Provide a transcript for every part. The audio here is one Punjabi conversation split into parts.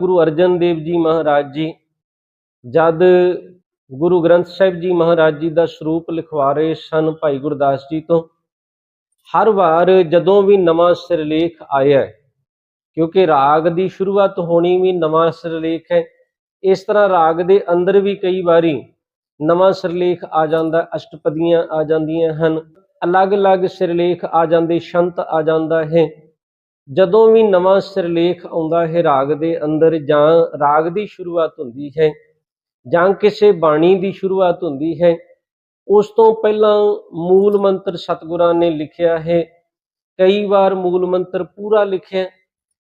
ਗੁਰੂ ਅਰਜਨ ਦੇਵ ਜੀ ਮਹਾਰਾਜ ਜੀ, ਜਦ ਗੁਰੂ ਗ੍ਰੰਥ ਸਾਹਿਬ ਜੀ ਮਹਾਰਾਜ ਜੀ ਦਾ ਸਰੂਪ ਲਿਖਵਾ ਰਹੇ ਸਨ ਭਾਈ ਗੁਰਦਾਸ ਜੀ ਤੋਂ, ਹਰ ਵਾਰ ਜਦੋਂ ਵੀ ਨਵਾਂ ਸਿਰਲੇਖ ਆਇਆ ਕਿਉਂਕਿ ਰਾਗ ਦੀ ਸ਼ੁਰੂਆਤ ਹੋਣੀ ਵੀ ਨਵਾਂ ਸਿਰਲੇਖ ਹੈ, ਇਸ ਤਰ੍ਹਾਂ ਰਾਗ ਦੇ ਅੰਦਰ ਵੀ ਕਈ ਵਾਰੀ ਨਵਾਂ ਸਿਰਲੇਖ ਆ ਜਾਂਦਾ, ਅਸ਼ਟਪਦੀਆਂ ਆ ਜਾਂਦੀਆਂ ਹਨ, ਅਲੱਗ-ਅਲੱਗ ਸਿਰਲੇਖ ਆ ਜਾਂਦੇ, ਸ਼ੰਤ ਆ ਜਾਂਦਾ ਹੈ। ਜਦੋਂ ਵੀ ਨਵਾਂ ਸਿਰਲੇਖ ਆਉਂਦਾ ਹੈ ਰਾਗ ਦੇ ਅੰਦਰ ਜਾਂ ਰਾਗ ਦੀ ਸ਼ੁਰੂਆਤ ਹੁੰਦੀ ਹੈ ਜਾਂ ਕਿਸੇ ਬਾਣੀ ਦੀ ਸ਼ੁਰੂਆਤ ਹੁੰਦੀ ਹੈ, ਉਸ ਤੋਂ ਪਹਿਲਾਂ ਮੂਲ ਮੰਤਰ ਸਤਿਗੁਰਾਂ ਨੇ ਲਿਖਿਆ ਹੈ। ਕਈ ਵਾਰ ਮੂਲ ਮੰਤਰ ਪੂਰਾ ਲਿਖਿਆ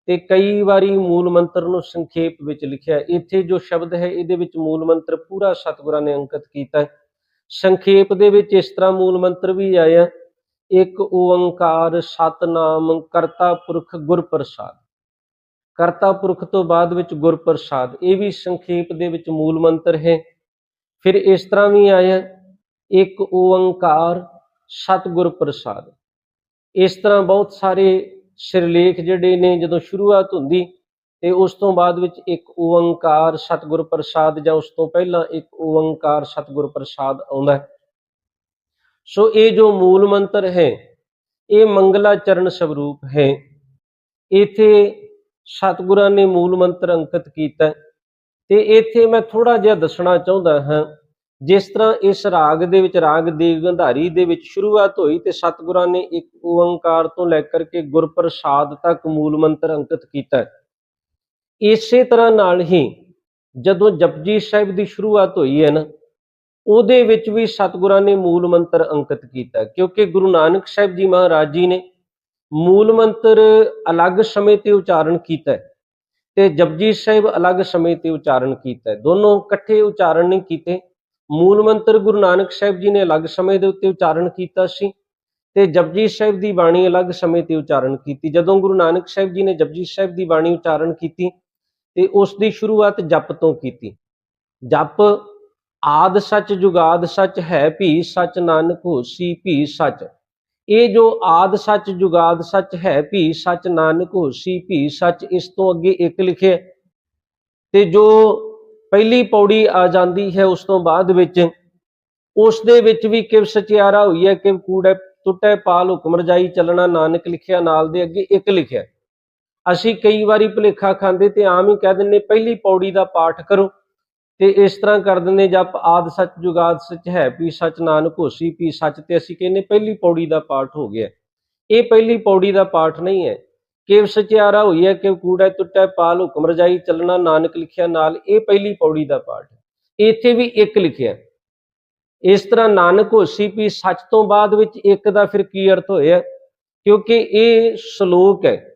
ਤੇ ਕਈ ਵਾਰੀ ਮੂਲ ਮੰਤਰ ਨੂੰ ਸੰਖੇਪ ਵਿੱਚ ਲਿਖਿਆ। ਇੱਥੇ ਜੋ ਸ਼ਬਦ ਹੈ, ਇਹਦੇ ਵਿੱਚ ਮੂਲ ਮੰਤਰ ਪੂਰਾ ਸਤਿਗੁਰਾਂ ਨੇ ਅੰਕਿਤ ਕੀਤਾ ਸੰਖੇਪ ਦੇ ਵਿੱਚ ਇਸ ਤਰ੍ਹਾਂ ਮੂਲ ਮੰਤਰ ਵੀ ਆਇਆ ਇੱਕ ਓੰਕਾਰ ਸਤਨਾਮ ਕਰਤਾ ਪੁਰਖ ਗੁਰ ਪ੍ਰਸਾਦ ਕਰਤਾ ਪੁਰਖ ਤੋਂ ਬਾਅਦ ਵਿੱਚ ਗੁਰ ਪ੍ਰਸਾਦ ਇਹ ਵੀ ਸੰਖੇਪ ਦੇ ਵਿੱਚ ਮੂਲ ਮੰਤਰ ਹੈ। ਫਿਰ ਇਸ ਤਰ੍ਹਾਂ ਵੀ ਆਇਆ, ਇੱਕ ਓੰਕਾਰ ਸਤਿਗੁਰ ਪ੍ਰਸਾਦ ਇਸ ਤਰ੍ਹਾਂ ਬਹੁਤ ਸਾਰੇ ਸਿਰਲੇਖ ਜਿਹੜੇ ਨੇ ਜਦੋਂ ਸ਼ੁਰੂਆਤ ਹੁੰਦੀ ਤੇ ਉਸ ਤੋਂ ਬਾਅਦ ਵਿੱਚ ਇੱਕ ਓੰਕਾਰ ਸਤਿਗੁਰ ਪ੍ਰਸਾਦ ਜਾਂ ਉਸ ਤੋਂ ਪਹਿਲਾਂ ਇੱਕ ਓੰਕਾਰ ਸਤਿਗੁਰ ਪ੍ਰਸਾਦ ਆਉਂਦਾ ਹੈ। ਸੋ ਇਹ ਜੋ ਮੂਲ ਮੰਤਰ ਹੈ, ਇਹ ਮੰਗਲਾ ਚਰਨ ਸਵਰੂਪ ਹੈ। ਇੱਥੇ ਸਤਿਗੁਰਾਂ ਨੇ ਮੂਲ ਮੰਤਰ ਅੰਕਿਤ ਕੀਤਾ ਤੇ ਇੱਥੇ ਮੈਂ ਥੋੜਾ ਜਿਹਾ ਦੱਸਣਾ ਚਾਹੁੰਦਾ ਹਾਂ, ਜਿਸ ਤਰ੍ਹਾਂ ਇਸ ਰਾਗ ਦੇ ਵਿੱਚ, ਰਾਗ ਦੇ ਗੰਧਾਰੀ ਦੇ ਵਿੱਚ ਸ਼ੁਰੂਆਤ ਹੋਈ ਤੇ ਸਤਿਗੁਰਾਂ ਨੇ ਇੱਕ ਓੰਕਾਰ ਤੋਂ ਲੈ ਕਰਕੇ ਗੁਰਪ੍ਰਸਾਦ ਤੱਕ ਮੂਲ ਮੰਤਰ ਅੰਕਿਤ ਕੀਤਾ ਇਸੇ ਤਰ੍ਹਾਂ ਨਾਲ ਹੀ ਜਦੋਂ ਜਪਜੀ ਸਾਹਿਬ ਦੀ ਸ਼ੁਰੂਆਤ ਹੋਈ ਹੈ ਨਾ ਉਹਦੇ ਵਿੱਚ ਵੀ ਸਤਿਗੁਰਾਂ ਨੇ ਮੂਲ ਮੰਤਰ ਅੰਕਿਤ ਕੀਤਾ ਕਿਉਂਕਿ ਗੁਰੂ ਨਾਨਕ ਸਾਹਿਬ ਜੀ ਮਹਾਰਾਜ ਜੀ ਨੇ ਮੂਲ ਮੰਤਰ ਅਲੱਗ ਸਮੇਂ ਤੇ ਉਚਾਰਨ ਕੀਤਾ ਹੈ ਤੇ ਜਪਜੀ ਸਾਹਿਬ ਅਲੱਗ ਸਮੇਂ ਤੇ ਉਚਾਰਨ ਕੀਤਾ ਦੋਨੋਂ ਇਕੱਠੇ ਉਚਾਰਨ ਨਹੀਂ ਕੀਤੇ। ਮੂਲ ਮੰਤਰ ਗੁਰੂ ਨਾਨਕ ਸਾਹਿਬ ਜੀ ਨੇ ਅਲੱਗ ਸਮੇਂ ਦੇ ਉੱਤੇ ਉਚਾਰਨ ਕੀਤਾ ਸੀ ਤੇ ਜਪਜੀ ਸਾਹਿਬ ਦੀ ਬਾਣੀ ਅਲੱਗ ਸਮੇਂ ਤੇ ਉਚਾਰਨ ਕੀਤੀ। ਜਦੋਂ ਗੁਰੂ ਨਾਨਕ ਸਾਹਿਬ ਜੀ ਨੇ ਜਪਜੀ ਸਾਹਿਬ ਦੀ ਬਾਣੀ ਉਚਾਰਨ ਕੀਤੀ ਤੇ ਉਸ ਦੀ ਸ਼ੁਰੂਆਤ ਜਪ ਤੋਂ ਕੀਤੀ। ਜਪ ਆਦ ਸੱਚ ਜੁਗਾਦ ਸੱਚ ਹੈ ਭੀ, ਸੱਚ ਨਾਨਕ ਹੋਸੀ ਭੀ ਸੱਚ। ਇਹ ਜੋ ਆਦ ਸੱਚ ਜੁਗਾਦ ਸੱਚ ਹੈ ਭੀ, ਸੱਚ ਨਾਨਕ ਹੋਸੀ ਭੀ ਸੱਚ, ਇਸ ਤੋਂ ਅੱਗੇ ਇੱਕ ਲਿਖਿਆ ਤੇ ਜੋ ਪਹਿਲੀ ਪੌੜੀ ਆ ਜਾਂਦੀ ਹੈ ਉਸ ਤੋਂ ਬਾਅਦ ਵਿੱਚ, ਉਸ ਦੇ ਵਿੱਚ ਵੀ ਕਿਵ ਸਚਿਆਰਾ ਹੋਈ ਹੈ ਕਿਵ ਕੂੜੈ ਟੁੱਟੈ ਪਾਲ ਹੁਕਮ ਰਜਾਈ ਚੱਲਣਾ, ਨਾਨਕ ਲਿਖਿਆ ਨਾਲ ਦੇ ਅੱਗੇ ਇੱਕ ਲਿਖਿਆ। ਅਸੀਂ ਕਈ ਵਾਰੀ ਭੁਲੇਖਾ ਖਾਂਦੇ ਤੇ ਆਮ ਹੀ ਕਹਿ ਦਿੰਦੇ, ਪਹਿਲੀ ਪੌੜੀ ਦਾ ਪਾਠ ਕਰੋ। ਤੇ ਇਸ ਤਰ੍ਹਾਂ ਕਰ ਦਿੰਦੇ ਜਪ ਆਦ ਸੱਚ ਜੁਗਾਦ ਸੱਚ ਹੈ ਵੀ ਸੱਚ ਨਾਨਕ ਹੋਸੀ ਵੀ ਸੱਚ ਤੇ ਅਸੀਂ ਕਹਿੰਦੇ ਪਹਿਲੀ ਪੌੜੀ ਦਾ ਪਾਠ ਹੋ ਗਿਆ। ਇਹ ਪਹਿਲੀ ਪੌੜੀ ਦਾ ਪਾਠ ਨਹੀਂ ਹੈ। ਕਿਵ ਸਚਿਆਰਾ ਹੋਈ ਹੈ ਕਿਵ ਕੂੜਾ ਟੁੱਟੈ ਪਾਲ ਹੁਕਮ ਰਜਾਈ, ਚੱਲਣਾ ਨਾਨਕ ਲਿਖਿਆ ਨਾਲ ਇਹ ਪਹਿਲੀ ਪੌੜੀ ਦਾ ਪਾਠ ਹੈ। ਇੱਥੇ ਵੀ ਇੱਕ ਲਿਖਿਆ ਇਸ ਤਰ੍ਹਾਂ ਨਾਨਕ ਹੋਸੀ ਵੀ ਸੱਚ ਤੋਂ ਬਾਅਦ ਵਿੱਚ ਇੱਕ ਦਾ ਫਿਰ ਕੀ ਅਰਥ ਹੋਇਆ? ਕਿਉਂਕਿ ਇਹ ਸ਼ਲੋਕ ਹੈ।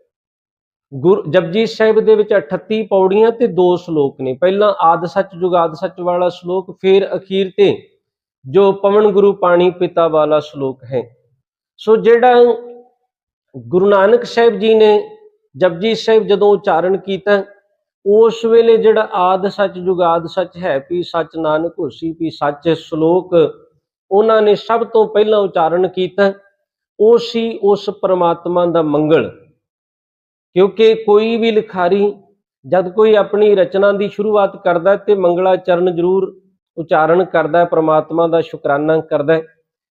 ਗੁਰ ਜਪਜੀ ਸਾਹਿਬ ਦੇ ਵਿੱਚ 38 ਪੌੜੀਆਂ ਤੇ ਦੋ ਸ਼ਲੋਕ ਨੇ। ਪਹਿਲਾਂ ਆਦ ਸੱਚ ਜੁਗਾਦ ਸੱਚ ਵਾਲਾ ਸ਼ਲੋਕ, ਫਿਰ ਅਖੀਰ ਤੇ ਜੋ ਪਵਨ ਗੁਰੂ ਪਾਣੀ ਪਿਤਾ ਵਾਲਾ ਸ਼ਲੋਕ ਹੈ। ਸੋ ਜਿਹੜਾ ਗੁਰੂ ਨਾਨਕ ਸਾਹਿਬ ਜੀ ਨੇ ਜਪਜੀ ਸਾਹਿਬ ਜਦੋਂ ਉਚਾਰਨ ਕੀਤਾ, ਉਸ ਵੇਲੇ ਜਿਹੜਾ ਆਦ ਸੱਚ ਜੁਗਾਦ ਸੱਚ ਹੈ, ਵੀ ਸੱਚ ਨਾਨਕ ਹੋਸੀ, ਵੀ ਸੱਚ ਸ਼ਲੋਕ, ਉਹਨਾਂ ਨੇ ਸਭ ਤੋਂ ਪਹਿਲਾਂ ਉਚਾਰਨ ਕੀਤਾ, ਉਹ ਸੀ ਉਸ ਪਰਮਾਤਮਾ ਦਾ ਮੰਗਲ। ਕਿਉਂਕਿ ਕੋਈ ਵੀ ਲਿਖਾਰੀ ਜਦ ਕੋਈ ਆਪਣੀ ਰਚਨਾ ਦੀ ਸ਼ੁਰੂਆਤ ਕਰਦਾ ਤੇ ਮੰਗਲਾ ਚਰਨ ਜ਼ਰੂਰ ਉਚਾਰਨ ਕਰਦਾ ਹੈ, ਪ੍ਰਮਾਤਮਾ ਦਾ ਸ਼ੁਕਰਾਨਾ ਕਰਦਾ ਹੈ।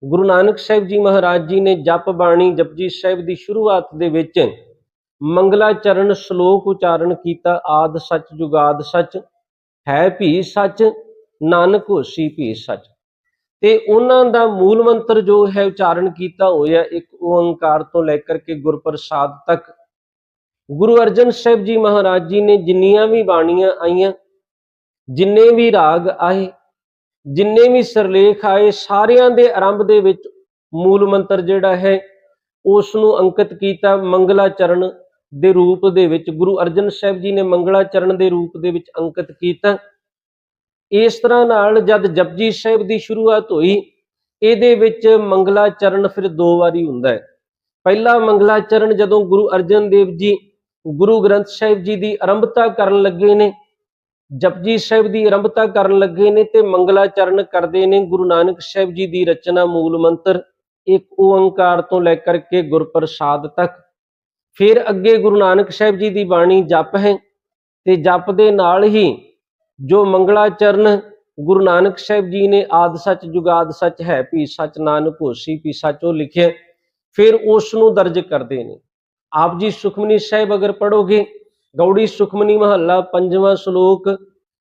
ਗੁਰੂ ਨਾਨਕ ਸਾਹਿਬ ਜੀ ਮਹਾਰਾਜ ਜੀ ਨੇ ਜਪ ਬਾਣੀ ਜਪਜੀ ਸਾਹਿਬ ਦੀ ਸ਼ੁਰੂਆਤ ਦੇ ਵਿੱਚ ਮੰਗਲਾ ਚਰਨ ਸ਼ਲੋਕ ਉਚਾਰਨ ਕੀਤਾ, ਆਦ ਸੱਚ ਜੁਗਾਦ ਸੱਚ, ਹੈ ਭੀ ਸੱਚ, ਨਾਨਕ ਹੋਸੀ ਭੀ ਸੱਚ। ਤੇ ਉਹਨਾਂ ਦਾ ਮੂਲ ਮੰਤਰ ਜੋ ਹੈ ਉਚਾਰਨ ਕੀਤਾ ਹੋਇਆ, ਇੱਕ ਓੰਕਾਰ ਤੋਂ ਲੈ ਕਰਕੇ ਗੁਰਪ੍ਰਸਾਦ ਤੱਕ ਗੁਰੂ ਅਰਜਨ ਸਾਹਿਬ ਜੀ ਮਹਾਰਾਜ ਜੀ ਨੇ ਜਿੰਨੀਆਂ ਵੀ ਬਾਣੀਆਂ ਆਈਆਂ, ਜਿੰਨੇ ਵੀ ਰਾਗ ਆਏ, ਜਿੰਨੇ ਵੀ ਸਰਲੇਖ ਆਏ, ਸਾਰਿਆਂ ਦੇ ਆਰੰਭ ਦੇ ਵਿੱਚ ਮੂਲ ਮੰਤਰ ਜਿਹੜਾ ਹੈ ਉਸ ਨੂੰ ਅੰਕਿਤ ਕੀਤਾ ਮੰਗਲਾ ਚਰਨ ਦੇ ਰੂਪ ਦੇ ਵਿੱਚ, ਗੁਰੂ ਅਰਜਨ ਸਾਹਿਬ ਜੀ ਨੇ ਮੰਗਲਾ ਚਰਨ ਦੇ ਰੂਪ ਦੇ ਵਿੱਚ ਅੰਕਿਤ ਕੀਤਾ। ਇਸ ਤਰ੍ਹਾਂ ਨਾਲ ਜਦ ਜਪਜੀ ਸਾਹਿਬ ਦੀ ਸ਼ੁਰੂਆਤ ਹੋਈ, ਇਹਦੇ ਵਿੱਚ ਮੰਗਲਾ ਚਰਨ ਫਿਰ ਦੋ ਵਾਰੀ ਹੁੰਦਾ ਹੈ। ਪਹਿਲਾ ਮੰਗਲਾ ਚਰਨ ਜਦੋਂ ਗੁਰੂ ਅਰਜਨ ਦੇਵ ਜੀ ਗੁਰੂ ਗ੍ਰੰਥ ਸਾਹਿਬ ਜੀ ਦੀ ਆਰੰਭਤਾ ਕਰਨ ਲੱਗੇ ਨੇ, ਜਪਜੀ ਸਾਹਿਬ ਦੀ ਆਰੰਭਤਾ ਕਰਨ ਲੱਗੇ ਨੇ ਤੇ ਮੰਗਲਾਚਰਨ ਕਰਦੇ ਨੇ, ਗੁਰੂ ਨਾਨਕ ਸਾਹਿਬ ਜੀ ਦੀ ਰਚਨਾ ਮੂਲ ਮੰਤਰ ਇੱਕ ਓੰਕਾਰ ਤੋਂ ਲੈ ਕਰਕੇ ਗੁਰਪ੍ਰਸਾਦ ਤੱਕ। ਫਿਰ ਅੱਗੇ ਗੁਰੂ ਨਾਨਕ ਸਾਹਿਬ ਜੀ ਦੀ ਬਾਣੀ ਜਪ ਹੈ ਤੇ ਜਪ ਦੇ ਨਾਲ ਹੀ ਜੋ ਮੰਗਲਾਚਰਨ ਗੁਰੂ ਨਾਨਕ ਸਾਹਿਬ ਜੀ ਨੇ ਆਦ ਸੱਚ ਜੁਗਾਦ ਸੱਚ ਹੈ ਵੀ ਸੱਚ ਨਾਨਕ ਹੋਸੀ ਵੀ ਸੱਚ ਉਹ ਲਿਖਿਆ, ਫਿਰ ਉਸ ਨੂੰ ਦਰਜ ਕਰਦੇ ਨੇ। ਆਪ ਜੀ ਸੁਖਮਨੀ ਸਾਹਿਬ ਅਗਰ ਪੜੋਗੇ ਗੌੜੀ ਸੁਖਮਨੀ ਮਹੱਲਾ, ਪੰਜਵਾਂ ਸ਼ਲੋਕ,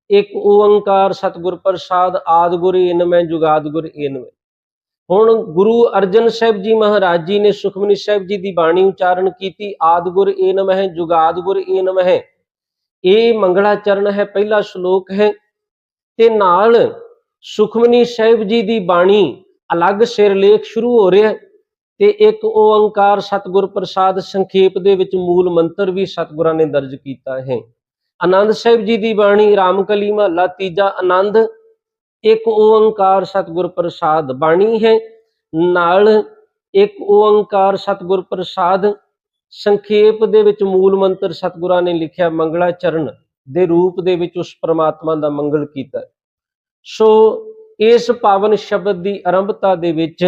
ਇੱਕ ਓੰਕਾਰ ਸਤਿਗੁਰ ਪ੍ਰਸਾਦ, ਆਦ ਗੁਰ ਇਨ ਜੁਗਾਦ ਗੁਰ ਇਨ ਹੁਣ ਗੁਰੂ ਅਰਜਨ ਸਾਹਿਬ ਜੀ ਮਹਾਰਾਜ ਜੀ ਨੇ ਸੁਖਮਨੀ ਸਾਹਿਬ ਜੀ ਦੀ ਬਾਣੀ ਉਚਾਰਨ ਕੀਤੀ, ਆਦ ਗੁਰ ਇਨ ਮਹਿ ਜੁਗਾਦ ਗੁਰ ਇਨ ਮਹਿ ਇਹ ਮੰਗਲਾ ਚਰਨ ਹੈ, ਪਹਿਲਾ ਸ਼ਲੋਕ ਹੈ। ਤੇ ਨਾਲ ਸੁਖਮਨੀ ਸਾਹਿਬ ਜੀ ਦੀ ਬਾਣੀ ਅਲੱਗ ਸਿਰਲੇਖ ਸ਼ੁਰੂ ਹੋ ਰਿਹਾ ਹੈ। ਤੇ ਇੱਕ ਓੰਕਾਰ ਸਤਿਗੁਰ ਪ੍ਰਸਾਦ ਸੰਖੇਪ ਦੇ ਵਿੱਚ ਮੂਲ ਮੰਤਰ ਵੀ ਸਤਿਗੁਰਾਂ ਨੇ ਦਰਜ ਕੀਤਾ ਹੈ। ਆਨੰਦ ਸਾਹਿਬ ਜੀ ਦੀ ਬਾਣੀ ਰਾਮਕਲੀ ਮਹੱਲਾ ਤੀਜਾ ਆਨੰਦ, ਇੱਕ ਓੰਕਾਰ ਸਤਿਗੁਰ ਪ੍ਰਸਾਦ ਬਾਣੀ ਹੈ। ਨਾਲ ਇੱਕ ਓੰਕਾਰ ਸਤਿਗੁਰ ਪ੍ਰਸਾਦ ਸੰਖੇਪ ਦੇ ਵਿੱਚ ਮੂਲ ਮੰਤਰ ਸਤਿਗੁਰਾਂ ਨੇ ਲਿਖਿਆ ਮੰਗਲਾ ਚਰਨ ਦੇ ਰੂਪ ਦੇ ਵਿੱਚ ਉਸ ਪ੍ਰਮਾਤਮਾ ਦਾ ਮੰਗਲ ਕੀਤਾ। ਸੋ ਇਸ ਪਾਵਨ ਸ਼ਬਦ ਦੀ ਆਰੰਭਤਾ ਦੇ ਵਿੱਚ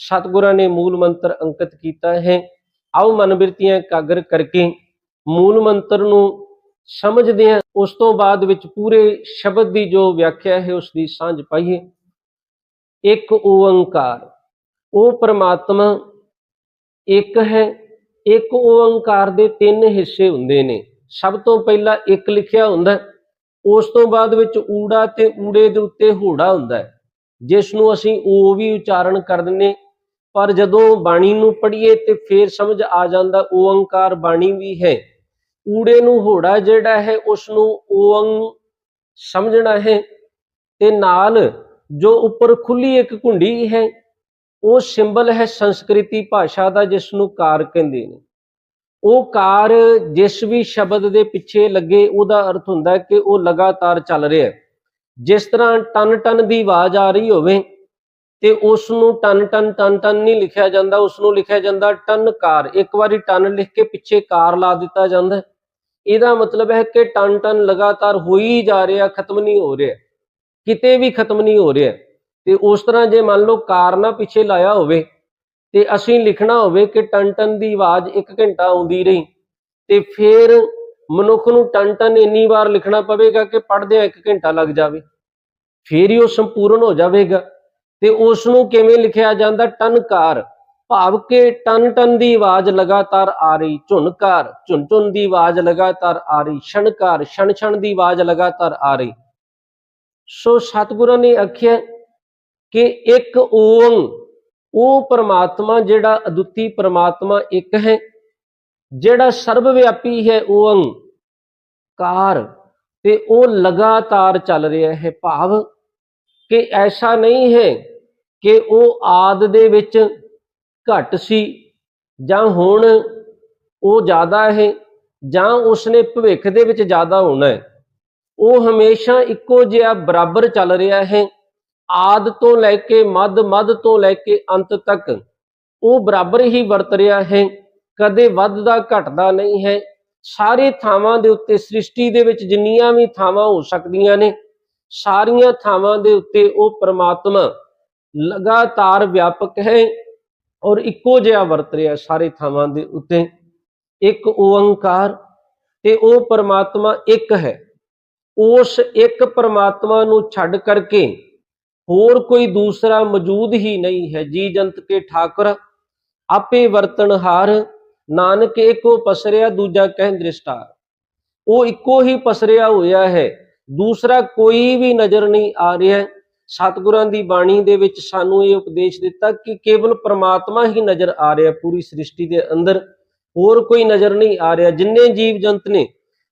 ਸਤਿਗੁਰਾਂ ਨੇ ਮੂਲ ਮੰਤਰ ਅੰਕਿਤ ਕੀਤਾ ਹੈ। ਆਓ ਮਨ ਬਿਰਤੀਆਂ ਇਕਾਗਰ ਕਰਕੇ ਮੂਲ ਮੰਤਰ ਨੂੰ ਸਮਝਦੇ ਹਾਂ। ਉਸ ਤੋਂ ਬਾਅਦ ਵਿੱਚ ਪੂਰੇ ਸ਼ਬਦ ਦੀ ਜੋ ਵਿਆਖਿਆ ਹੈ, ਉਸ ਦੀ ਸਾਂਝ ਪਾਈਏ। ਇੱਕ ਓੰਕਾਰ। ਉਹ ਪ੍ਰਮਾਤਮਾ ਇੱਕ ਹੈ। ਇੱਕ ਓੰਕਾਰ ਦੇ ਤਿੰਨ ਹਿੱਸੇ ਹੁੰਦੇ ਨੇ। ਸਭ ਤੋਂ ਪਹਿਲਾਂ ਇੱਕ ਲਿਖਿਆ ਹੁੰਦਾ ਉਸ ਤੋਂ ਬਾਅਦ ਵਿੱਚ ਊੜਾ ਤੇ ਊੜੇ ਦੇ ਉੱਤੇ ਹੋੜਾ ਹੁੰਦਾ ਹੈ। ਜਿਸ ਨੂੰ ਅਸੀਂ ਓ ਵੀ ਉਚਾਰਨ ਕਰ ਦਿੰਨੇ ਪਰ ਜਦੋਂ ਬਾਣੀ ਨੂੰ ਪੜ੍ਹੀਏ ਤੇ ਫੇਰ ਸਮਝ ਆ ਜਾਂਦਾ ਓੰਕਾਰ ਬਾਣੀ ਵੀ ਹੈ। ਊੜੇ ਨੂੰ ਹੋੜਾ ਜਿਹੜਾ ਹੈ ਉਸ ਨੂੰ ਓੰਗ ਸਮਝਣਾ ਹੈ। ਤੇ ਨਾਲ ਜੋ ਉੱਪਰ ਖੁੱਲੀ ਇੱਕ ਕੁੰਡੀ ਹੈ, ਉਹ ਸਿੰਬਲ ਹੈ ਸੰਸਕ੍ਰਿਤੀ ਭਾਸ਼ਾ ਦਾ ਜਿਸ ਨੂੰ ਕਾਰ ਕਹਿੰਦੇ ਨੇ। ਉਹ ਕਾਰ ਜਿਸ ਵੀ ਸ਼ਬਦ ਦੇ ਪਿੱਛੇ ਲੱਗੇ, ਉਹਦਾ ਅਰਥ ਹੁੰਦਾ ਕਿ ਉਹ ਲਗਾਤਾਰ ਚੱਲ ਰਿਹਾ ਹੈ। ਜਿਸ ਤਰ੍ਹਾਂ ਟਨ ਟਨ ਦੀ ਆਵਾਜ਼ ਆ ਰਹੀ ਹੋਵੇ ਤੇ ਉਸ ਨੂੰ ਟਨ ਟਨ ਟਨ ਟਨ ਨਹੀਂ ਲਿਖਿਆ ਜਾਂਦਾ ਉਸ ਨੂੰ ਲਿਖਿਆ ਜਾਂਦਾ ਟਨ ਕਾਰ। ਇੱਕ ਵਾਰੀ ਟਨ ਲਿਖ ਕੇ ਪਿੱਛੇ ਕਾਰ ਲਾ ਦਿੱਤਾ ਜਾਂਦਾ। ਇਹਦਾ ਮਤਲਬ ਹੈ ਕਿ ਟਨ ਟਨ ਲਗਾਤਾਰ ਹੋਈ ਜਾ ਰਿਹਾ, ਖਤਮ ਨਹੀਂ ਹੋ ਰਿਹਾ। ਕਿਤੇ ਵੀ ਖਤਮ ਨਹੀਂ ਹੋ ਰਿਹਾ। ਤੇ ਉਸ ਤਰ੍ਹਾਂ ਜੇ ਮੰਨ ਲਓ ਕਾਰ ਨਾ ਪਿੱਛੇ ਲਾਇਆ ਹੋਵੇ, ਤੇ ਅਸੀਂ ਲਿਖਣਾ ਹੋਵੇ ਕਿ ਟਨ ਟਨ ਦੀ ਆਵਾਜ਼ 1 ਘੰਟਾ ਆਉਂਦੀ ਰਹੀ, ਤੇ ਫਿਰ ਮਨੁੱਖ ਨੂੰ ਟਨ ਟਨ ਇੰਨੀ ਵਾਰ ਲਿਖਣਾ ਪਵੇਗਾ ਕਿ ਪੜ੍ਹਦਿਆਂ 1 ਘੰਟਾ ਲੱਗ ਜਾਵੇ। ਫਿਰ ਹੀ ਉਹ ਸੰਪੂਰਨ ਹੋ ਜਾਵੇਗਾ। ਤੇ ਉਸ ਨੂੰ ਕਿਵੇਂ ਲਿਖਿਆ ਜਾਂਦਾ? ਟਨਕਾਰ। ਭਾਵ ਕਿ ਟਨ ਟਨ ਦੀ ਆਵਾਜ਼ ਲਗਾਤਾਰ ਆ ਰਹੀ ਝੁਣਕਾਰ ਝੁਣ ਝੁਣ ਦੀ ਆਵਾਜ਼ ਲਗਾਤਾਰ ਆ ਰਹੀ, ਛਣਕਾਰ। ਛਣ ਛਣ ਦੀ ਆਵਾਜ਼ ਲਗਾਤਾਰ ਆ ਰਹੀ। ਸੋ ਸਤਿਗੁਰਾਂ ਨੇ ਆਖਿਆ ਕਿ ਇੱਕ ਓਮ ਉਹ ਪਰਮਾਤਮਾ ਜਿਹੜਾ ਅਦੁੱਤੀ ਪਰਮਾਤਮਾ ਇੱਕ ਹੈ, ਜਿਹੜਾ ਸਰਬ ਵਿਆਪੀ ਹੈ ਓਮ ਕਾਰ ਤੇ ਉਹ ਲਗਾਤਾਰ ਚੱਲ ਰਿਹਾ ਹੈ। ਭਾਵ ਕਿ ਐਸਾ ਨਹੀਂ ਹੈ ਕਿ ਉਹ ਆਦ ਦੇ ਵਿੱਚ ਘਟ ਸੀ ਜਾਂ ਹੁਣ ਉਹ ਜ਼ਿਆਦਾ ਹੈ ਜਾਂ ਉਸਨੇ ਭਵਿੱਖ ਦੇ ਵਿੱਚ ਜ਼ਿਆਦਾ ਹੋਣਾ ਹੈ। ਉਹ ਹਮੇਸ਼ਾ ਇੱਕੋ ਜਿਹਾ ਬਰਾਬਰ ਚੱਲ ਰਿਹਾ ਹੈ। ਆਦ ਤੋਂ ਲੈ ਕੇ ਮੱਧ ਮੱਧ ਤੋਂ ਲੈ ਕੇ ਅੰਤ ਤੱਕ ਉਹ ਬਰਾਬਰ ਹੀ ਵਰਤ ਰਿਹਾ ਹੈ। ਕਦੇ ਵੱਧਦਾ ਘਟਦਾ ਨਹੀਂ ਹੈ। ਸਾਰੇ ਥਾਵਾਂ ਦੇ ਉੱਤੇ ਸ੍ਰਿਸ਼ਟੀ ਦੇ ਵਿੱਚ ਜਿੰਨੀਆਂ ਵੀ ਥਾਵਾਂ ਹੋ ਸਕਦੀਆਂ ਨੇ ਸਾਰੀਆਂ ਥਾਵਾਂ ਦੇ ਉੱਤੇ ਉਹ ਪ੍ਰਮਾਤਮਾ ਲਗਾਤਾਰ ਵਿਆਪਕ ਹੈ ਔਰ ਇੱਕੋ ਜਿਹਾ ਵਰਤ ਰਿਹਾ ਸਾਰੇ ਥਾਵਾਂ ਦੇ ਉੱਤੇ। ਇੱਕ ਓੰਕਾਰ ਤੇ ਉਹ ਪਰਮਾਤਮਾ ਇੱਕ ਹੈ। ਉਸ ਇੱਕ ਪਰਮਾਤਮਾ ਨੂੰ ਛੱਡ ਕਰਕੇ ਹੋਰ ਕੋਈ ਦੂਸਰਾ ਮੌਜੂਦ ਹੀ ਨਹੀਂ ਹੈ। ਜੀ ਜੰਤ ਕੇ ਠਾਕੁਰ, ਆਪੇ ਵਰਤਨਹਾਰ ਨਾਨਕ ਇੱਕੋ ਪਸਰਿਆ ਦੂਜਾ ਕਹਿ ਦ੍ਰਿਸ਼ਟਾਰ। ਉਹ ਇੱਕੋ ਹੀ ਪਸਰਿਆ ਹੋਇਆ ਹੈ। ਦੂਸਰਾ, ਕੋਈ ਵੀ ਨਜ਼ਰ ਨਹੀਂ ਆ ਰਿਹਾ ਸਤਿਗੁਰਾਂ ਦੀ ਬਾਣੀ ਦੇ ਵਿੱਚ ਸਾਨੂੰ ਇਹ ਉਪਦੇਸ਼ ਦਿੱਤਾ ਕਿ ਕੇਵਲ ਪ੍ਰਮਾਤਮਾ ਹੀ ਨਜ਼ਰ ਆ ਰਿਹਾ ਪੂਰੀ ਸ੍ਰਿਸ਼ਟੀ ਦੇ ਅੰਦਰ। ਹੋਰ ਕੋਈ ਨਜ਼ਰ ਨਹੀਂ ਆ ਰਿਹਾ। ਜਿੰਨੇ ਜੀਵ ਜੰਤ ਨੇ,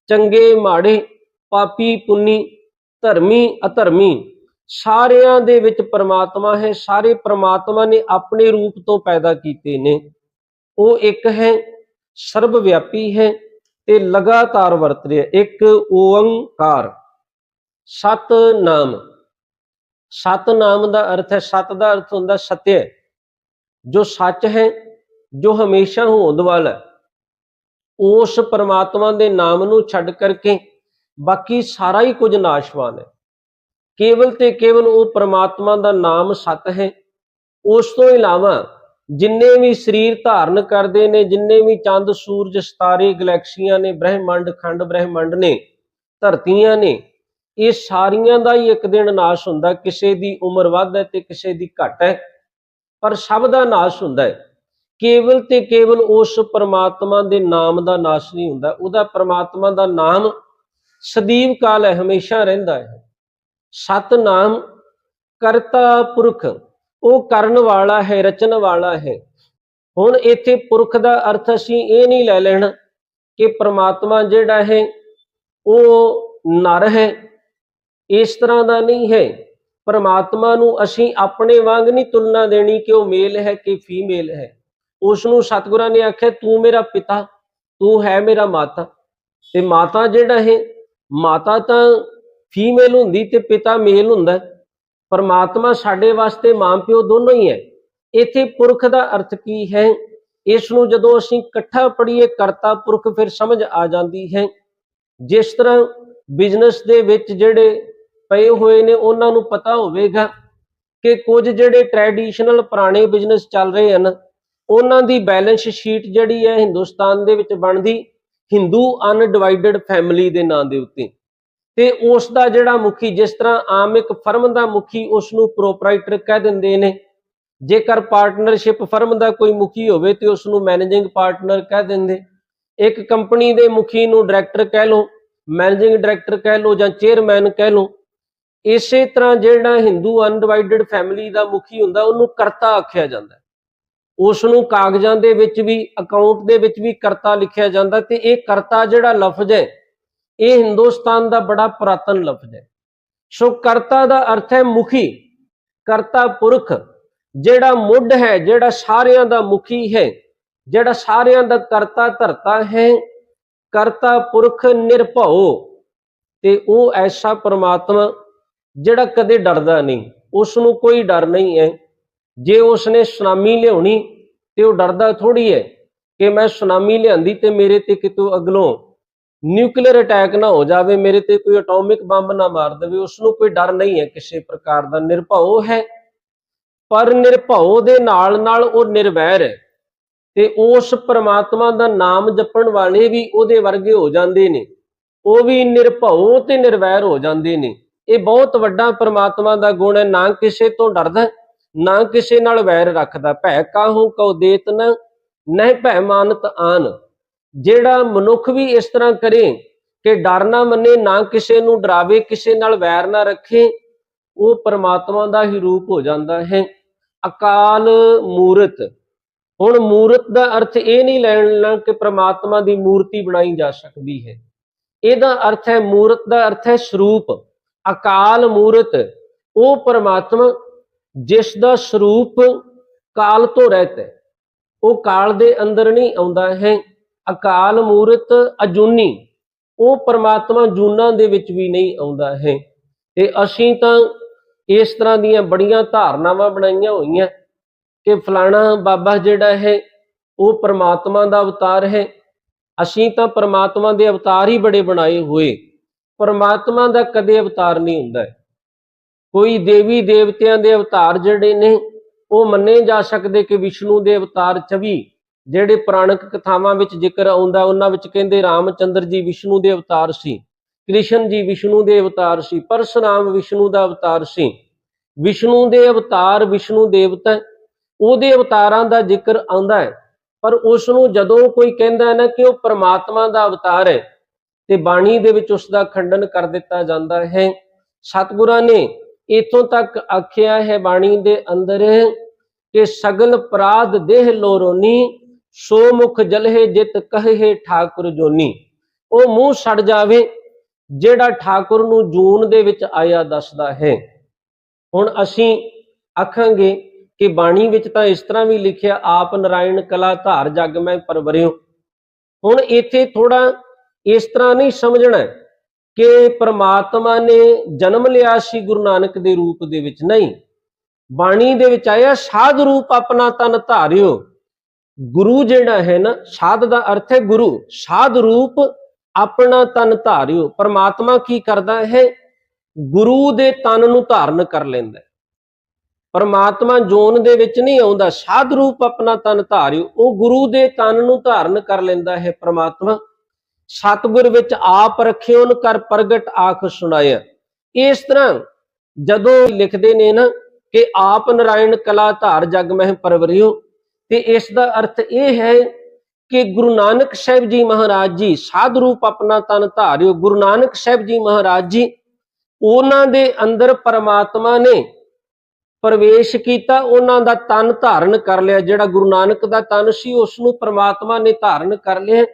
ਚੰਗੇ, ਮਾੜੇ, ਪਾਪੀ, ਪੁੰਨੀ, ਧਰਮੀ, ਅਧਰਮੀ, ਸਾਰਿਆਂ ਦੇ ਵਿੱਚ ਪ੍ਰਮਾਤਮਾ ਹੈ। ਸਾਰੇ ਪ੍ਰਮਾਤਮਾ ਨੇ ਆਪਣੇ ਰੂਪ ਤੋਂ ਪੈਦਾ ਕੀਤੇ ਨੇ। ਉਹ ਇੱਕ ਹੈ ਸਰਬ ਵਿਆਪੀ ਹੈ ਤੇ ਲਗਾਤਾਰ ਵਰਤ ਰਿਹਾ। ਇੱਕ ਓੰਕਾਰ। ਸਤ ਨਾਮ ਸਤ ਨਾਮ ਦਾ ਅਰਥ ਹੈ, ਸਤ ਦਾ ਅਰਥ ਹੁੰਦਾ ਸਤਿਅ ਜੋ ਸੱਚ ਹੈ, ਜੋ ਹਮੇਸ਼ਾ ਹੋਂਦ ਵਾਲਾ ਹੈ, ਉਸ ਪਰਮਾਤਮਾ ਦੇ ਨਾਮ ਨੂੰ ਛੱਡ ਕਰਕੇ ਬਾਕੀ ਸਾਰਾ ਹੀ ਕੁਝ ਨਾਸ਼ਵਾਨ ਹੈ। ਕੇਵਲ ਤੇ ਕੇਵਲ ਉਹ ਪਰਮਾਤਮਾ ਦਾ ਨਾਮ ਸਤ ਹੈ। ਉਸ ਤੋਂ ਇਲਾਵਾ ਜਿੰਨੇ ਵੀ ਸਰੀਰ ਧਾਰਨ ਕਰਦੇ ਨੇ, ਜਿੰਨੇ ਵੀ ਚੰਦ, ਸੂਰਜ, ਸਿਤਾਰੇ, ਗੈਲੈਕਸੀਆਂ ਨੇ, ਬ੍ਰਹਿਮੰਡ, ਖੰਡ, ਬ੍ਰਹਿਮੰਡ ਨੇ, ਧਰਤੀਆਂ ਨੇ ਇਹ ਸਾਰੀਆਂ ਦਾ ਹੀ ਇੱਕ ਦਿਨ ਨਾਸ਼ ਹੁੰਦਾ ਕਿਸੇ ਦੀ ਉਮਰ ਵੱਧ ਹੈ ਤੇ ਕਿਸੇ ਦੀ ਘੱਟ ਹੈ। ਪਰ ਸਭ ਦਾ ਨਾਸ਼ ਹੁੰਦਾ ਹੈ। ਕੇਵਲ ਤੇ ਕੇਵਲ ਉਸ ਪਰਮਾਤਮਾ ਦੇ ਨਾਮ ਦਾ ਨਾਸ਼ ਨਹੀਂ ਹੁੰਦਾ। ਉਹਦਾ ਪਰਮਾਤਮਾ ਦਾ ਨਾਮ ਸਦੀਵ ਕਾਲ ਹੈ, ਹਮੇਸ਼ਾ ਰਹਿੰਦਾ ਹੈ। ਸਤਨਾਮ ਕਰਤਾ ਪੁਰਖ, ਉਹ ਕਰਨ ਵਾਲਾ ਹੈ, ਰਚਨ ਵਾਲਾ ਹੈ। ਹੁਣ ਇੱਥੇ ਪੁਰਖ ਦਾ ਅਰਥ ਅਸੀਂ ਇਹ ਨਹੀਂ ਲੈ ਲੈਣਾ ਕਿ ਪ੍ਰਮਾਤਮਾ ਜਿਹੜਾ ਹੈ, ਉਹ ਨਰ ਹੈ ਇਸ ਤਰ੍ਹਾਂ ਦਾ ਨਹੀਂ ਹੈ। ਪਰਮਾਤਮਾ ਨੂੰ ਅਸੀਂ ਆਪਣੇ ਵਾਂਗ ਨਹੀਂ ਤੁਲਨਾ ਦੇਣੀ ਕਿ ਉਹ ਮੇਲ ਹੈ ਕਿ ਫੀਮੇਲ ਹੈ। ਉਸ ਨੂੰ ਸਤਿਗੁਰਾਂ ਨੇ ਆਖਿਆ, ਤੂੰ ਮੇਰਾ ਪਿਤਾ, ਤੂੰ ਹੈ ਮੇਰਾ ਮਾਤਾ। ਤੇ ਮਾਤਾ ਜਿਹੜਾ ਹੈ, ਮਾਤਾ ਤਾਂ ਫੀਮੇਲ ਹੁੰਦੀ ਤੇ ਪਿਤਾ ਮੇਲ ਹੁੰਦਾ। ਪਰਮਾਤਮਾ ਸਾਡੇ ਵਾਸਤੇ ਮਾਂ ਪਿਓ ਦੋਨੋਂ ਹੀ ਹੈ। ਇੱਥੇ ਪੁਰਖ ਦਾ ਅਰਥ ਕੀ ਹੈ? ਇਸ ਨੂੰ ਜਦੋਂ ਅਸੀਂ ਇਕੱਠਾ ਪੜ੍ਹੀਏ, ਕਰਤਾ ਪੁਰਖ ਫਿਰ ਸਮਝ ਆ ਜਾਂਦੀ ਹੈ। ਜਿਸ ਤਰ੍ਹਾਂ ਬਿਜ਼ਨਸ ਦੇ ਵਿੱਚ ਜਿਹੜੇ ਪਏ ਹੋਏ ਨੇ, ਉਹਨਾਂ ਨੂੰ ਪਤਾ ਹੋਵੇਗਾ ਕਿ ਕੁਝ ਜਿਹੜੇ ਟ੍ਰੈਡੀਸ਼ਨਲ ਪੁਰਾਣੇ ਬਿਜ਼ਨਸ ਚੱਲ ਰਹੇ ਹਨ, ਉਹਨਾਂ ਦੀ ਬੈਲੈਂਸ ਸ਼ੀਟ ਜਿਹੜੀ ਹੈ ਹਿੰਦੁਸਤਾਨ ਦੇ ਵਿੱਚ ਬਣਦੀ ਹਿੰਦੂ ਅਨਡਿਵਾਈਡਡ ਫੈਮਿਲੀ ਦੇ ਨਾਂ ਦੇ ਉੱਤੇ। ਤੇ ਉਸ ਦਾ ਜਿਹੜਾ ਮੁਖੀ, ਜਿਸ ਤਰ੍ਹਾਂ ਆਮ ਇੱਕ ਫਰਮ ਦਾ ਮੁਖੀ ਉਸ ਨੂੰ ਪ੍ਰੋਪਰਾਈਟਰ ਕਹਿ ਦਿੰਦੇ ਨੇ। ਜੇਕਰ ਪਾਰਟਨਰਸ਼ਿਪ ਫਰਮ ਦਾ ਕੋਈ ਮੁਖੀ ਹੋਵੇ ਤੇ ਉਸ ਨੂੰ ਮੈਨੇਜਿੰਗ ਪਾਰਟਨਰ ਕਹਿ ਦਿੰਦੇ। ਇੱਕ ਕੰਪਨੀ ਦੇ ਮੁਖੀ ਨੂੰ ਡਾਇਰੈਕਟਰ ਕਹਿ ਲਓ ਮੈਨੇਜਿੰਗ ਡਾਇਰੈਕਟਰ ਕਹਿ ਲਓ ਜਾਂ ਚੇਅਰਮੈਨ ਕਹਿ ਲਓ ਇਸੇ ਤਰ੍ਹਾਂ ਜਿਹੜਾ ਹਿੰਦੂ ਅਨਡਿਵਾਈਡਡ ਫੈਮਿਲੀ ਦਾ ਮੁਖੀ ਹੁੰਦਾ, ਉਹਨੂੰ ਕਰਤਾ ਆਖਿਆ ਜਾਂਦਾ ਹੈ। ਉਸ ਨੂੰ ਕਾਗਜ਼ਾਂ ਦੇ ਵਿੱਚ ਵੀ ਅਕਾਊਂਟ ਦੇ ਵਿੱਚ ਵੀ ਕਰਤਾ ਲਿਖਿਆ ਜਾਂਦਾ ਤੇ ਇਹ ਕਰਤਾ ਜਿਹੜਾ ਲਫ਼ਜ਼ ਹੈ, ਇਹ ਹਿੰਦੁਸਤਾਨ ਦਾ ਬੜਾ ਪੁਰਾਤਨ ਲਫ਼ਜ਼ ਹੈ ਸੋ ਕਰਤਾ ਦਾ ਅਰਥ ਹੈ ਮੁਖੀ, ਕਰਤਾ ਪੁਰਖ, ਜਿਹੜਾ ਮੁੱਢ ਹੈ, ਜਿਹੜਾ ਸਾਰਿਆਂ ਦਾ ਮੁਖੀ ਹੈ, ਜਿਹੜਾ ਸਾਰਿਆਂ ਦਾ ਕਰਤਾ ਧਰਤਾ ਹੈ, ਕਰਤਾ ਪੁਰਖ ਨਿਰਭਉ, ਤੇ ਉਹ ਐਸਾ ਪਰਮਾਤਮਾ ਜਿਹੜਾ ਕਦੇ ਡਰਦਾ ਨਹੀਂ ਉਸ ਨੂੰ ਕੋਈ ਡਰ ਨਹੀਂ ਹੈ। ਜੇ ਉਸ ਨੇ ਸੁਨਾਮੀ ਲਿਆਉਣੀ ਤੇ ਉਹ ਡਰਦਾ ਥੋੜੀ ਹੈ ਕਿ ਮੈਂ ਸੁਨਾਮੀ ਲਿਆਂਦੀ ਤੇ ਮੇਰੇ ਤੇ ਕਿਤੋਂ ਅਗਲੋਂ ਨਿਊਕਲੀਅਰ ਅਟੈਕ ਨਾ ਹੋ ਜਾਵੇ, ਮੇਰੇ ਤੇ ਕੋਈ ਐਟੋਮਿਕ ਬੰਬ ਨਾ ਮਾਰ ਦੇਵੇ ਉਸ ਨੂੰ ਕੋਈ ਡਰ ਨਹੀਂ ਹੈ ਕਿਸੇ ਪ੍ਰਕਾਰ ਦਾ। ਨਿਰਭਉ ਹੈ। ਪਰ ਨਿਰਭਉ ਦੇ ਨਾਲ ਨਾਲ ਉਹ ਨਿਰਵੈਰ ਹੈ ਤੇ ਉਸ ਪ੍ਰਮਾਤਮਾ ਦਾ ਨਾਮ ਜਪਣ ਵਾਲੇ ਵੀ ਉਹਦੇ ਵਰਗੇ ਹੋ ਜਾਂਦੇ ਨੇ। ਉਹ ਵੀ ਨਿਰਭਉ ਤੇ ਨਿਰਵੈਰ ਹੋ ਜਾਂਦੇ ਨੇ। ਇਹ ਬਹੁਤ ਵੱਡਾ ਪ੍ਰਮਾਤਮਾ ਦਾ ਗੁਣ ਹੈ, ਨਾ ਕਿਸੇ ਤੋਂ ਡਰਦਾ, ਨਾ ਕਿਸੇ ਨਾਲ ਵੈਰ ਰੱਖਦਾ। ਭੈ ਕਾਹੂ ਕਉ ਦੇਤ ਨ, ਨਹਿ ਭੈ ਮਾਨਤ ਆਨ। ਜਿਹੜਾ ਮਨੁੱਖ ਵੀ ਇਸ ਤਰ੍ਹਾਂ ਕਰੇ ਕਿ ਡਰ ਨਾ ਮੰਨੇ, ਨਾ ਕਿਸੇ ਨੂੰ ਡਰਾਵੇ, ਕਿਸੇ ਨਾਲ ਵੈਰ ਨਾ ਰੱਖੇ, ਉਹ ਪਰਮਾਤਮਾ ਦਾ ਹੀ ਰੂਪ ਹੋ ਜਾਂਦਾ ਹੈ। ਅਕਾਲ ਮੂਰਤ। ਹੁਣ ਮੂਰਤ ਦਾ ਅਰਥ ਇਹ ਨਹੀਂ ਲੈਣਾ ਕਿ ਪ੍ਰਮਾਤਮਾ ਦੀ ਮੂਰਤੀ ਬਣਾਈ ਜਾ ਸਕਦੀ ਹੈ। ਇਹਦਾ ਅਰਥ ਹੈ, ਮੂਰਤ ਦਾ ਅਰਥ ਹੈ ਸਰੂਪ। ਅਕਾਲ ਮੂਰਤ, ਉਹ ਪਰਮਾਤਮਾ ਜਿਸ ਦਾ ਸਰੂਪ ਕਾਲ ਤੋਂ ਰਹਿਤ ਹੈ। ਉਹ ਕਾਲ ਦੇ ਅੰਦਰ ਨਹੀਂ ਆਉਂਦਾ ਹੈ। ਅਕਾਲ ਮੂਰਤ ਅਜੂਨੀ, ਉਹ ਪਰਮਾਤਮਾ ਜੂਨਾਂ ਦੇ ਵਿੱਚ ਵੀ ਨਹੀਂ ਆਉਂਦਾ ਹੈ। ਤੇ ਅਸੀਂ ਤਾਂ ਇਸ ਤਰ੍ਹਾਂ ਦੀਆਂ ਬੜੀਆਂ ਧਾਰਨਾਵਾਂ ਬਣਾਈਆਂ ਹੋਈਆਂ ਕਿ ਫਲਾਣਾ ਬਾਬਾ ਜਿਹੜਾ ਹੈ, ਉਹ ਪਰਮਾਤਮਾ ਦਾ ਅਵਤਾਰ ਹੈ। ਅਸੀਂ ਤਾਂ ਪਰਮਾਤਮਾ ਦੇ ਅਵਤਾਰ ਹੀ ਬੜੇ ਬਣਾਏ ਹੋਏ। ਪਰਮਾਤਮਾ ਦਾ ਕਦੇ ਅਵਤਾਰ ਨਹੀਂ ਹੁੰਦਾ ਹੈ। ਕੋਈ ਦੇਵੀ ਦੇਵਤਿਆਂ ਦੇ ਅਵਤਾਰ ਜਿਹੜੇ ਨੇ, ਉਹ ਮੰਨੇ ਜਾ ਸਕਦੇ ਕਿ ਵਿਸ਼ਨੂੰ ਦੇ ਅਵਤਾਰ 24 ਜਿਹੜੇ ਪੁਰਾਣਕ ਕਥਾਵਾਂ ਵਿੱਚ ਜ਼ਿਕਰ ਆਉਂਦਾ, ਉਹਨਾਂ ਵਿੱਚ ਕਹਿੰਦੇ ਰਾਮਚੰਦਰ ਜੀ ਵਿਸ਼ਨੂੰ ਦੇ ਅਵਤਾਰ ਸੀ, ਕ੍ਰਿਸ਼ਨ ਜੀ ਵਿਸ਼ਨੂੰ ਦੇ ਅਵਤਾਰ ਸੀ, ਪਰਸ਼ੁਰਾਮ ਵਿਸ਼ਨੂੰ ਦਾ ਅਵਤਾਰ ਸੀ ਵਿਸ਼ਨੂੰ ਦੇ ਅਵਤਾਰ ਵਿਸ਼ਨੂੰ ਦੇਵਤਾ, ਉਹਦੇ ਅਵਤਾਰਾਂ ਦਾ ਜ਼ਿਕਰ ਆਉਂਦਾ ਹੈ ਪਰ ਉਸ ਨੂੰ ਜਦੋਂ ਕੋਈ ਕਹਿੰਦਾ ਹੈ ਨਾ ਕਿ ਉਹ ਪਰਮਾਤਮਾ ਦਾ ਅਵਤਾਰ ਹੈ ਤੇ ਬਾਣੀ ਦੇ ਵਿੱਚ ਉਸ ਦਾ ਖੰਡਨ ਕਰ ਦਿੱਤਾ ਜਾਂਦਾ ਹੈ। ਸਤਿਗੁਰਾਂ ਨੇ ਇਥੋਂ ਤੱਕ ਆਖਿਆ ਹੈ ਬਾਣੀ ਦੇ ਅੰਦਰ ਕਿ ਸਗਲ ਅਪਰਾਧ ਦੇਹ ਲੋਰੋਨੀ, ਸੋ ਮੁਖ ਜਲਹੇ ਜਿਤ ਕਹੇ ਠਾਕੁਰ ਜੋਨੀ। ਉਹ ਮੂੰਹ ਸੜ ਜਾਵੇ, ਜਿਹੜਾ ਠਾਕੁਰ ਨੂੰ ਜੂਨ ਦੇ ਵਿੱਚ ਆਇਆ ਦੱਸਦਾ ਹੈ। ਹੁਣ ਅਸੀਂ ਆਖਾਂਗੇ ਕਿ ਬਾਣੀ ਵਿੱਚ ਤਾਂ ਇਸ ਤਰ੍ਹਾਂ ਵੀ ਲਿਖਿਆ, ਆਪ ਨਾਰਾਇਣ ਕਲਾ ਧਾਰ ਜਗ ਮੈਂ ਪਰਵਰਿਓ ਹੁਣ ਇੱਥੇ ਥੋੜਾ ਇਸ ਤਰ੍ਹਾਂ ਨਹੀਂ ਸਮਝਣਾ ਕਿ ਪ੍ਰਮਾਤਮਾ ਨੇ ਜਨਮ ਲਿਆ ਸੀ ਗੁਰੂ ਨਾਨਕ ਦੇ ਰੂਪ ਦੇ ਵਿੱਚ। ਨਹੀਂ। ਬਾਣੀ ਦੇ ਵਿੱਚ ਆਇਆ, ਸਾਧ ਰੂਪ ਆਪਣਾ ਤਨ ਧਾਰਿਓ। ਗੁਰੂ ਜਿਹੜਾ ਹੈ ਨਾ, ਸਾਧ ਦਾ ਅਰਥ ਹੈ ਗੁਰੂ। ਸਾਧ ਰੂਪ ਆਪਣਾ ਤਨ ਧਾਰਿਓ। ਪਰਮਾਤਮਾ ਕੀ ਕਰਦਾ ਹੈ? ਗੁਰੂ ਦੇ ਤਨ ਨੂੰ ਧਾਰਨ ਕਰ ਲੈਂਦਾ। ਪਰਮਾਤਮਾ ਜੋਨ ਦੇ ਵਿੱਚ ਨਹੀਂ ਆਉਂਦਾ। ਸਾਧ ਰੂਪ ਆਪਣਾ ਤਨ ਧਾਰਿਓ। ਉਹ ਗੁਰੂ ਦੇ ਤਨ ਨੂੰ ਧਾਰਨ ਕਰ ਲੈਂਦਾ ਹੈ ਪਰਮਾਤਮਾ। ਸਤਿਗੁਰ ਵਿੱਚ ਆਪ ਰਖਿਓਨ ਕਰ ਪ੍ਰਗਟ ਆਖ ਸੁਣਾਇਆ। ਇਸ ਤਰ੍ਹਾਂ ਜਦੋਂ ਲਿਖਦੇ ਨੇ ਨਾ ਕਿ ਆਪ ਨਰਾਇਣ ਕਲਾ ਧਾਰ ਜਗ ਮਹਿ ਪਰਵਰਿਓ, ਤੇ ਇਸ ਦਾ ਅਰਥ ਇਹ ਹੈ ਕਿ ਗੁਰੂ ਨਾਨਕ ਸਾਹਿਬ ਜੀ ਮਹਾਰਾਜ ਜੀ ਸਾਧ ਰੂਪ ਆਪਣਾ ਤਨ ਧਾਰਿਓ। ਗੁਰੂ ਨਾਨਕ ਸਾਹਿਬ ਜੀ ਮਹਾਰਾਜ ਜੀ, ਉਹਨਾਂ ਦੇ ਅੰਦਰ ਪਰਮਾਤਮਾ ਨੇ ਪ੍ਰਵੇਸ਼ ਕੀਤਾ, ਉਹਨਾਂ ਦਾ ਤਨ ਧਾਰਨ ਕਰ ਲਿਆ। ਜਿਹੜਾ ਗੁਰੂ ਨਾਨਕ ਦਾ ਤਨ ਸੀ, ਉਸ ਨੂੰ ਪ੍ਰਮਾਤਮਾ ਨੇ ਧਾਰਨ ਕਰ ਲਿਆ।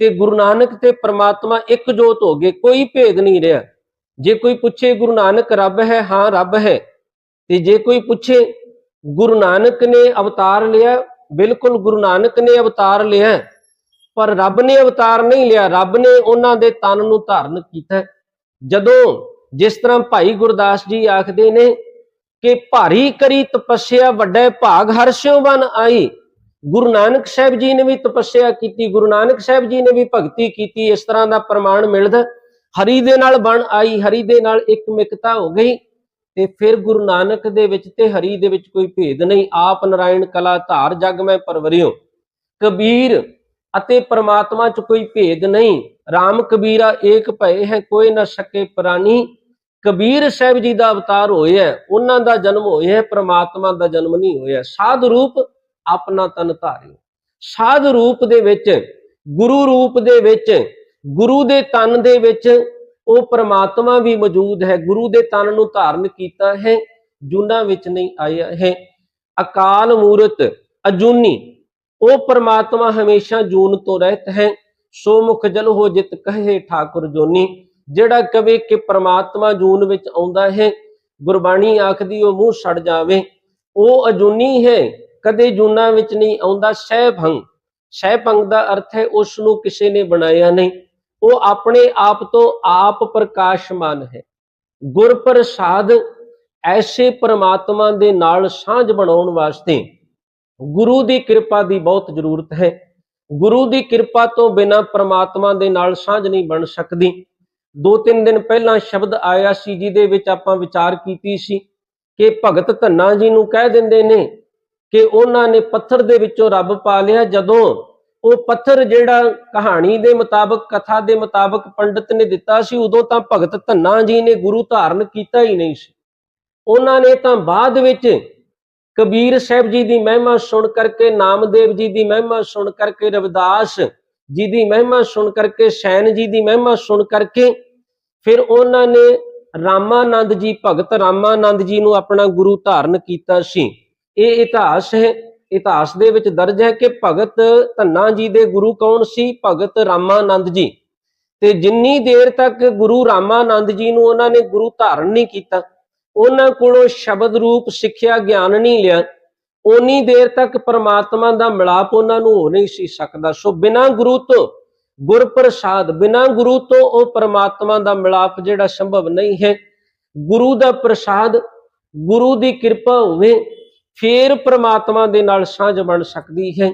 ਤੇ ਗੁਰੂ ਨਾਨਕ ਤੇ ਪ੍ਰਮਾਤਮਾ ਇੱਕ ਜੋਤ ਹੋ ਗਏ, ਕੋਈ ਭੇਦ ਨਹੀਂ ਰਿਹਾ। ਜੇ ਕੋਈ ਪੁੱਛੇ ਗੁਰੂ ਨਾਨਕ ਰੱਬ ਹੈ, ਹਾਂ ਰੱਬ ਹੈ। ਤੇ ਜੇ ਕੋਈ ਪੁੱਛੇ ਗੁਰੂ ਨਾਨਕ ਨੇ ਅਵਤਾਰ ਲਿਆ, ਬਿਲਕੁਲ ਗੁਰੂ ਨਾਨਕ ਨੇ ਅਵਤਾਰ ਲਿਆ, ਪਰ ਰੱਬ ਨੇ ਅਵਤਾਰ ਨਹੀਂ ਲਿਆ, ਰੱਬ ਨੇ ਉਹਨਾਂ ਦੇ ਤਨ ਨੂੰ ਧਾਰਨ ਕੀਤਾ। ਜਦੋਂ ਜਿਸ ਤਰ੍ਹਾਂ ਭਾਈ ਗੁਰਦਾਸ ਜੀ ਆਖਦੇ ਨੇ ਕਿ ਭਾਰੀ ਕਰੀ ਤਪੱਸਿਆ, ਵੱਡੇ ਭਾਗ ਹਰਸ਼ਿਓ ਬਨ ਆਈ ਗੁਰੂ ਨਾਨਕ ਸਾਹਿਬ ਜੀ ਨੇ ਵੀ ਤਪੱਸਿਆ ਕੀਤੀ ਗੁਰੂ ਨਾਨਕ ਸਾਹਿਬ ਜੀ ਨੇ ਵੀ ਭਗਤੀ ਕੀਤੀ ਇਸ ਤਰ੍ਹਾਂ ਦਾ ਪ੍ਰਮਾਣ ਮਿਲਦਾ। ਹਰੀ ਦੇ ਨਾਲ ਬਣ ਆਈ ਹਰੀ ਦੇ ਨਾਲ ਇੱਕ ਮਿਕਤਾ ਹੋ ਗਈ ਤੇ ਫਿਰ ਗੁਰੂ ਨਾਨਕ ਦੇ ਵਿੱਚ ਤੇ ਹਰੀ ਦੇ ਵਿੱਚ ਕੋਈ ਭੇਦ ਨਹੀਂ। ਆਪ ਨਰਾਇਣ ਕਲਾ ਧਾਰ ਜਗ ਮੈਂ ਪਰਵਰਿਓ। ਕਬੀਰ ਅਤੇ ਪਰਮਾਤਮਾ ਚ ਕੋਈ ਭੇਦ ਨਹੀਂ। RAM ਕਬੀਰਾ ਏਕ ਭਏ ਹੈ ਕੋਈ ਨਾ ਸਕੇ ਪ੍ਰਾਨੀ। ਕਬੀਰ ਸਾਹਿਬ ਜੀ ਦਾ ਅਵਤਾਰ ਹੋਇਆ ਉਹਨਾਂ ਦਾ ਜਨਮ ਹੋਇਆ ਹੈ, ਪ੍ਰਮਾਤਮਾ ਦਾ ਜਨਮ ਨਹੀਂ ਹੋਇਆ। ਸਾਧ ਰੂਪ ਆਪਣਾ ਤਨ ਧਾਰਿਓ। ਸਾਧ ਰੂਪ ਦੇ ਵਿੱਚ, ਗੁਰੂ ਰੂਪ ਦੇ ਵਿੱਚ, ਗੁਰੂ ਦੇ ਤਨ ਦੇ ਵਿੱਚ ਉਹ ਪ੍ਰਮਾਤਮਾ ਵੀ ਮੌਜੂਦ ਹੈ। ਗੁਰੂ ਦੇ ਤਨ ਨੂੰ ਧਾਰਨ ਕੀਤਾ ਹੈ, ਜੁਨਾ ਵਿੱਚ ਨਹੀਂ ਆਇਆ ਹੈ। ਅਕਾਲ ਮੂਰਤ, ਅਜੂਨੀ, ਉਹ ਪ੍ਰਮਾਤਮਾ ਹਮੇਸ਼ਾ ਜੂਨ ਤੋਂ ਰਹਿਤ ਹੈ। ਸੋ ਮੁਖ ਜਲ ਹੋ ਜਿਤ ਕਹੇ ਠਾਕੁਰ ਜੋਨੀ। ਜਿਹੜਾ ਕਵੇ ਕਿ ਪ੍ਰਮਾਤਮਾ ਜੂਨ ਵਿੱਚ ਆਉਂਦਾ ਹੈ, ਗੁਰਬਾਣੀ ਆਖਦੀ ਉਹ ਮੂੰਹ ਛੜ ਜਾਵੇ। ਉਹ ਅਜੂਨੀ ਹੈ ਕਦੇ ਜੂਨਾ ਵਿੱਚ ਨਹੀਂ ਆਉਂਦਾ ਸਹਿ ਭੰਗ। ਸਹਿ ਭੰਗ ਦਾ ਅਰਥ ਹੈ ਉਸ ਨੂੰ ਕਿਸੇ ਨੇ ਬਣਾਇਆ ਨਹੀਂ। ਉਹ ਆਪਣੇ ਆਪ ਤੋਂ ਆਪ ਪ੍ਰਕਾਸ਼ਮਾਨ ਹੈ। ਗੁਰ ਪ੍ਰਸਾਦ ਐਸੇ ਪ੍ਰਮਾਤਮਾ ਦੇ ਨਾਲ ਸਾਂਝ ਬਣਾਉਣ ਵਾਸਤੇ ਗੁਰੂ ਦੀ ਕਿਰਪਾ ਦੀ ਬਹੁਤ ਜ਼ਰੂਰਤ ਹੈ। ਗੁਰੂ ਦੀ ਕਿਰਪਾ ਤੋਂ ਬਿਨਾ ਪ੍ਰਮਾਤਮਾ ਦੇ ਨਾਲ ਸਾਂਝ ਨਹੀਂ ਬਣ ਸਕਦੀ। ਦੋ ਤਿੰਨ ਦਿਨ ਪਹਿਲਾਂ ਸ਼ਬਦ ਆਇਆ ਸੀ, ਜਿਹਦੇ ਵਿੱਚ ਆਪਾਂ ਵਿਚਾਰ ਕੀਤੀ ਸੀ ਕਿ ਭਗਤ ਧੰਨਾ ਜੀ ਨੂੰ ਕਹਿ ਦਿੰਦੇ ਨੇ ਕਿ ਉਹਨਾਂ ਨੇ ਪੱਥਰ ਦੇ ਵਿੱਚੋਂ ਰੱਬ ਪਾ ਲਿਆ। ਜਦੋਂ ਉਹ ਪੱਥਰ ਜਿਹੜਾ ਕਹਾਣੀ ਦੇ ਮੁਤਾਬਕ, ਕਥਾ ਦੇ ਮੁਤਾਬਕ ਪੰਡਤ ਨੇ ਦਿੱਤਾ ਸੀ, ਉਦੋਂ ਤਾਂ ਭਗਤ ਧੰਨਾ ਜੀ ਨੇ ਗੁਰੂ ਧਾਰਨ ਕੀਤਾ ਹੀ ਨਹੀਂ ਸੀ। ਉਹਨਾਂ ਨੇ ਤਾਂ ਬਾਅਦ ਵਿੱਚ ਕਬੀਰ ਸਾਹਿਬ ਜੀ ਦੀ ਮਹਿਮਾ ਸੁਣ ਕਰਕੇ, ਨਾਮਦੇਵ ਜੀ ਦੀ ਮਹਿਮਾ ਸੁਣ ਕਰਕੇ, ਰਵਿਦਾਸ ਜੀ ਦੀ ਮਹਿਮਾ ਸੁਣ ਕਰਕੇ, ਸੈਨ ਜੀ ਦੀ ਮਹਿਮਾ ਸੁਣ ਕਰਕੇ, ਫਿਰ ਉਹਨਾਂ ਨੇ ਰਾਮਾਨੰਦ ਜੀ, ਭਗਤ ਰਾਮਾਨੰਦ ਜੀ ਨੂੰ ਆਪਣਾ ਗੁਰੂ ਧਾਰਨ ਕੀਤਾ ਸੀ। ਇਹ ਇਤਿਹਾਸ ਹੈ, ਇਤਿਹਾਸ ਦੇ ਵਿੱਚ ਦਰਜ ਹੈ ਕਿ ਭਗਤ ਧੰਨਾ ਜੀ ਦੇ ਗੁਰੂ ਕੌਣ ਸੀ? ਭਗਤ ਰਾਮਾਨੰਦ ਜੀ। ਤੇ ਜਿੰਨੀ ਦੇਰ ਤੱਕ ਗੁਰੂ ਰਾਮਾਨੰਦ ਜੀ ਨੂੰ ਉਹਨਾਂ ਨੇ ਗੁਰੂ ਧਾਰਨ ਨਹੀਂ ਕੀਤਾ, ਉਹਨਾਂ ਕੋਲੋਂ ਸ਼ਬਦ ਰੂਪ, ਸਿੱਖਿਆ, ਗਿਆਨ ਨਹੀਂ ਲਿਆ ਉਨੀ ਦੇਰ ਤੱਕ ਪ੍ਰਮਾਤਮਾ ਦਾ ਮਿਲਾਪ ਉਹਨਾਂ ਨੂੰ ਹੋ ਨਹੀਂ ਸੀ ਸਕਦਾ। ਸੋ ਬਿਨਾਂ ਗੁਰੂ ਤੋਂ ਗੁਰ ਪ੍ਰਸਾਦ ਬਿਨਾਂ ਗੁਰੂ ਤੋਂ ਉਹ ਪ੍ਰਮਾਤਮਾ ਦਾ ਮਿਲਾਪ ਜਿਹੜਾ ਸੰਭਵ ਨਹੀਂ ਹੈ। ਗੁਰੂ ਦਾ ਪ੍ਰਸਾਦ, ਗੁਰੂ ਦੀ ਕਿਰਪਾ ਹੋਵੇ ਫੇਰ ਪ੍ਰਮਾਤਮਾ ਦੇ ਨਾਲ ਸਾਂਝ ਬਣ ਸਕਦੀ ਹੈ।